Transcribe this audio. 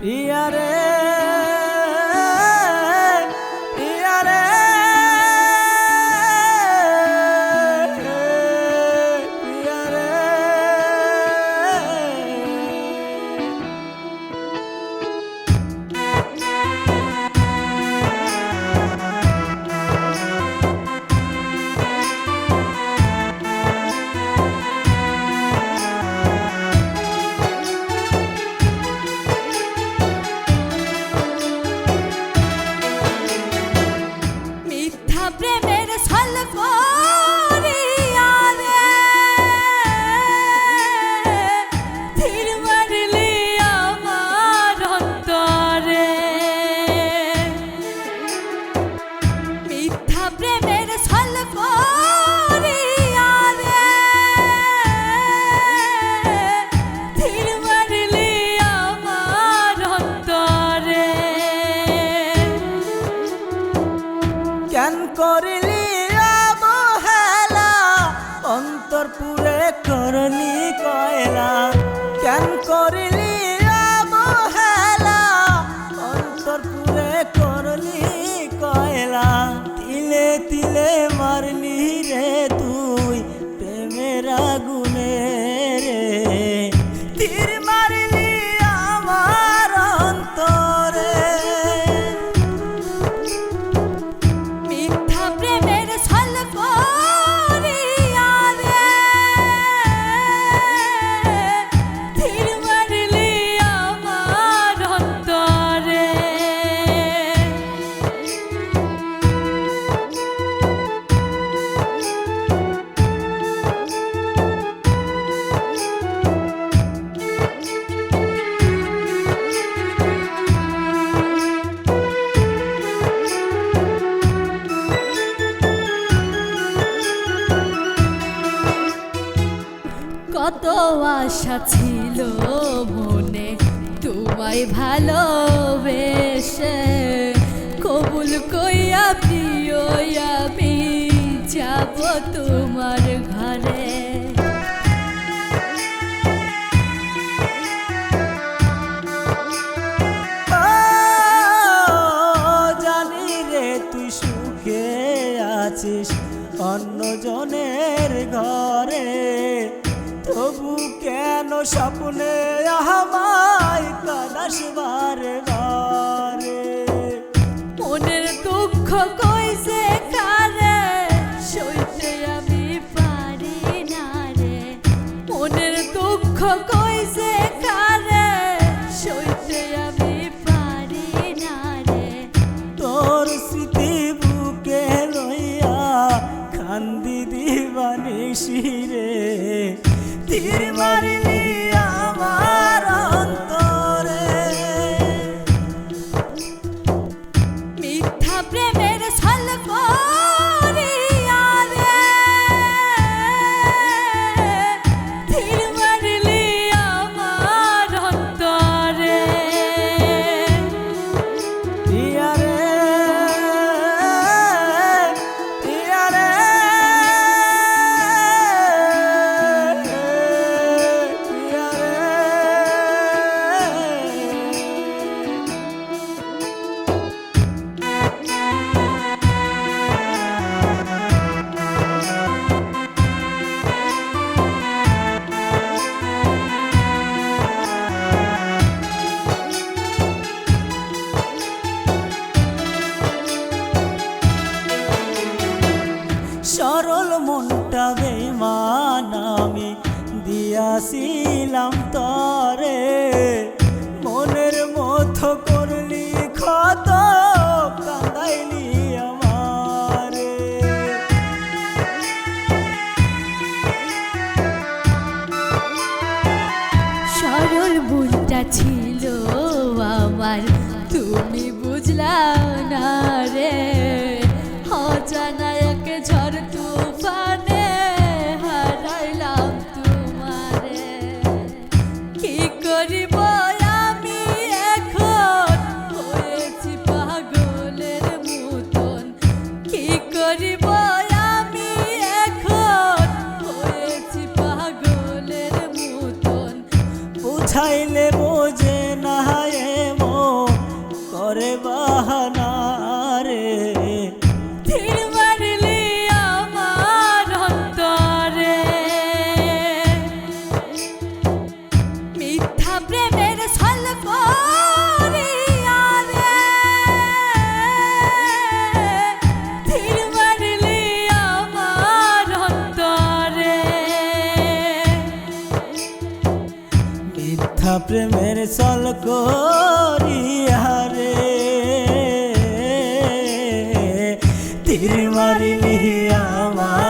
পিয়ারে জ্ঞান করলি অবহেলা অন্তরপুরে করলি কয়লা। জ্ঞান করলি কত আশা ছিল মনে তোমায় ভালোবেসে। কবুল কইয়া প্রিয় আমি যাব তোমার ঘরে। তবু কেন স্বপ্নে আহমায় কাদাস বারে বারে মনের দুঃখ করে সরল মনটা বেমান আমি দিয়াছিলাম তরে। মনের মতো করলি, ক্ষত কাঁদাইলি আমারে। সরল মনটা ছিল বাহানা রে তীর মারলি আমার অন্তরে। মিথ্যা প্রেমের অন্তরে। মিথ্যা প্রেমের চল করিয়া তীর মারিলি আমার